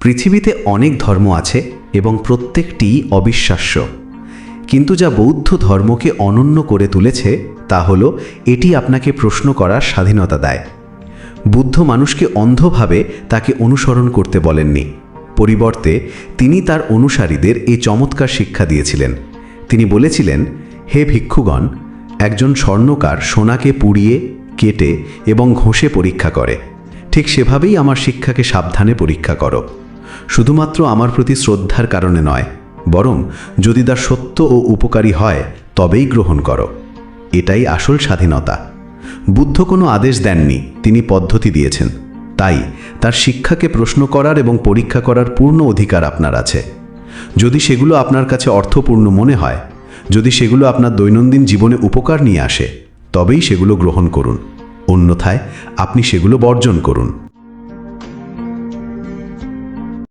পৃথিবীতে অনেক ধর্ম আছে এবং প্রত্যেকটি অবিশ্বাস্য। কিন্তু যা বৌদ্ধ ধর্মকে অনন্য করে তুলেছে, তা হল, এটি আপনাকে প্রশ্ন করার স্বাধীনতা দেয়। বুদ্ধ মানুষকে অন্ধভাবে তাকে অনুসরণ করতে বলেননি। পরিবর্তে, তিনি তার অনুসারীদের এই চমৎকার শিক্ষা দিয়েছিলেন। তিনি বলেছিলেন, হে ভিক্ষুগণ, একজন স্বর্ণকার সোনাকে পুড়িয়ে, কেটে এবং ঘষে পরীক্ষা করে। ঠিক সেভাবেই আমার শিক্ষাকে সাবধানে পরীক্ষা করো। শুধুমাত্র আমার প্রতি শ্রদ্ধার কারণে নয়, বরং যদি তার সত্য ও উপকারী হয়, তবেই গ্রহণ করো। এটাই আসল স্বাধীনতা। বুদ্ধ কোনো আদেশ দেননি, তিনি পদ্ধতি দিয়েছেন। তাই তার শিক্ষাকে প্রশ্ন করার এবং পরীক্ষা করার পূর্ণ অধিকার আপনার আছে। যদি সেগুলো আপনার কাছে অর্থপূর্ণ মনে হয়, যদি সেগুলো আপনার দৈনন্দিন জীবনে উপকার নিয়ে আসে, তবেই সেগুলো গ্রহণ করুন। অন্যথায় আপনি সেগুলো বর্জন করুন।